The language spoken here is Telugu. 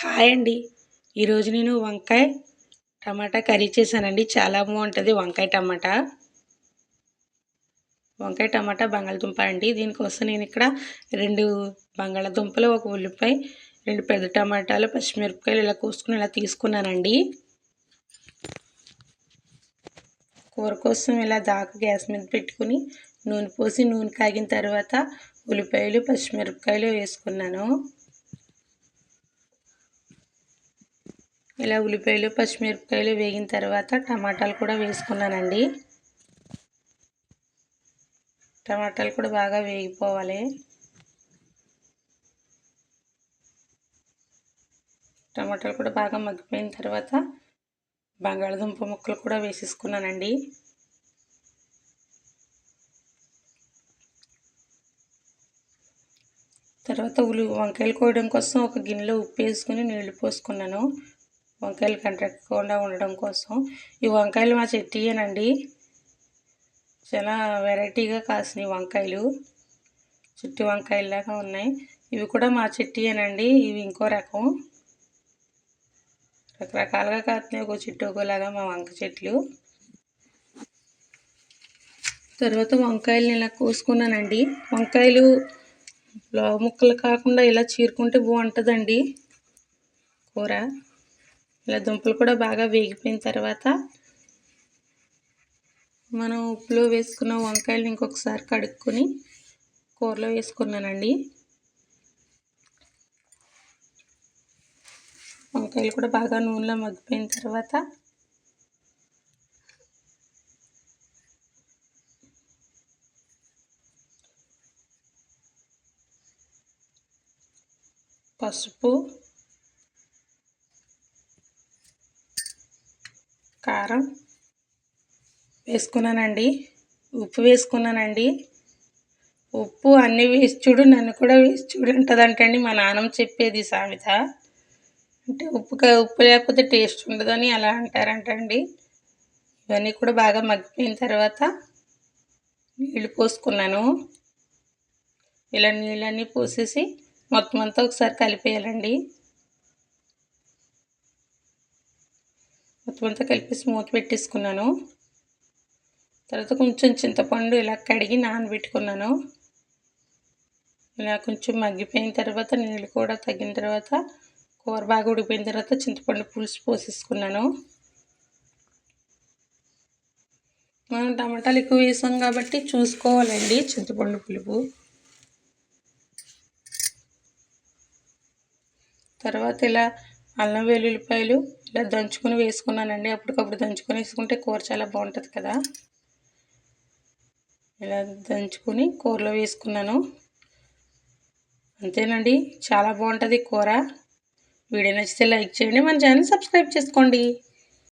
హాయ్ అండి. ఈరోజు నేను వంకాయ టమాటా కర్రీ చేశానండి. చాలా బాగుంటుంది వంకాయ టమాటా. వంకాయ టమాటా బంగాళదుంప అండి. దీనికోసం నేను ఇక్కడ రెండు బంగాళదుంపలు ఒక ఉల్లిపాయ రెండు పెద్ద టమాటాలు పచ్చిమిరపకాయలు ఇలా కోసుకుని ఇలా తీసుకున్నానండి. కూర కోసం ఇలా దాకా గ్యాస్ మీద పెట్టుకుని నూనె పోసి నూనె కాగిన తర్వాత ఉల్లిపాయలు పచ్చిమిరపకాయలు వేసుకున్నాను. ఇలా ఉల్లిపాయలు పచ్చిమిరపకాయలు వేగిన తర్వాత టమాటాలు కూడా వేసుకున్నానండి. టమాటాలు కూడా బాగా వేగిపోవాలి. టమాటాలు కూడా బాగా మగ్గిపోయిన తర్వాత బంగాళదుంప ముక్కలు కూడా వేసేసుకున్నానండి. తర్వాత ఉల్లి వంకాయలు కోయడం కోసం ఒక గిన్నెలో ఉప్పు వేసుకుని నీళ్ళు పోసుకున్నాను. వంకాయలు కంటెక్కకుండా ఉండడం కోసం. ఈ వంకాయలు మా చెట్టియేనండి చాలా వెరైటీగా కాసినాయి వంకాయలు. చుట్టి వంకాయలాగా ఉన్నాయి. ఇవి కూడా మా చెట్టియేనండి ఇవి ఇంకో రకం. రకరకాలుగా కాస్తున్నాయి ఒక చెట్టు ఒకలాగా మా వంక చెట్లు. తర్వాత వంకాయలు ఇలా కోసుకున్నానండి. వంకాయలు ముక్కలు కాకుండా ఇలా చీరుకుంటే బాగుంటుందండి. కూర. ఇలా దుంపలు కూడా బాగా వేగిపోయిన తర్వాత మనం ఉప్పులో వేసుకున్న వంకాయలు ఇంకొకసారి కడుక్కొని కూరలో వేసుకున్నానండి. వంకాయలు కూడా బాగా నూనెలో మగ్గిపోయిన తర్వాత పసుపు కారం వేసుకున్నానండి. ఉప్పు వేసుకున్నానండి. ఉప్పు అన్నీ వేసి చూడు నన్ను కూడా వేసి చూడు అంటదంటండి. మా నాన్నమ్మ చెప్పేది సామెత. అంటే ఉప్పు ఉప్పు లేకపోతే టేస్ట్ ఉండదని అలా అంటారంటండి. ఇవన్నీ కూడా బాగా మగ్గిపోయిన తర్వాత నీళ్ళు పోసుకున్నాను. ఇలా నీళ్ళన్నీ పోసేసి మొత్తం అంతా ఒకసారి కలిపేయాలండి. మొత్తం అంతా కలిపి స్మూత్ పెట్టేసుకున్నాను. తర్వాత కొంచెం చింతపండు ఇలా కడిగి నానబెట్టుకున్నాను. ఇలా కొంచెం మగ్గిపోయిన తర్వాత నీళ్ళు కూడా తగ్గిన తర్వాత కూర బాగా ఉడికిపోయిన తర్వాత చింతపండు పులుసు పోసేసుకున్నాను. మనం టమాటాలు ఎక్కువ వేసాం కాబట్టి చూసుకోవాలండి చింతపండు పులుపు. తర్వాత ఇలా అల్లం వెల్లుల్లిపాయలు ఇలా దంచుకొని వేసుకున్నానండి. అప్పటికప్పుడు దంచుకొని వేసుకుంటే కూర చాలా బాగుంటుంది కదా. ఇలా దంచుకొని కూరలో వేసుకున్నాను. అంతేనండి. చాలా బాగుంటుంది కూర. వీడియో నచ్చితే లైక్ చేయండి. మన ఛానల్ సబ్స్క్రైబ్ చేసుకోండి.